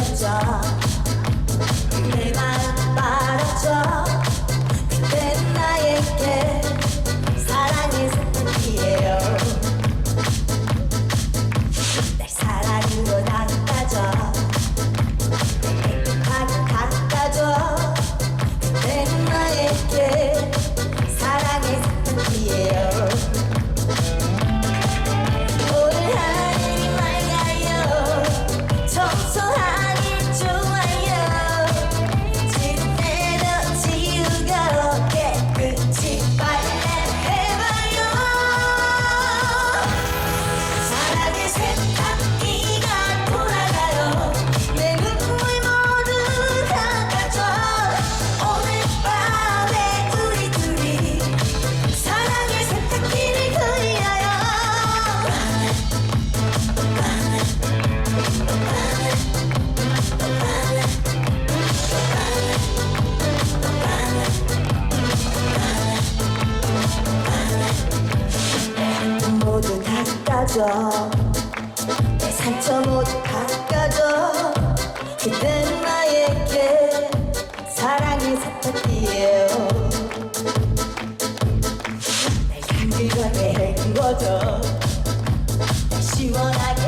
들렸죠 내가 바꿔줘. 내 상처 모두 바꿔줘. 그대는 나에게 사랑이 사탁이에요. 날 힘들게 해주어줘 시원하게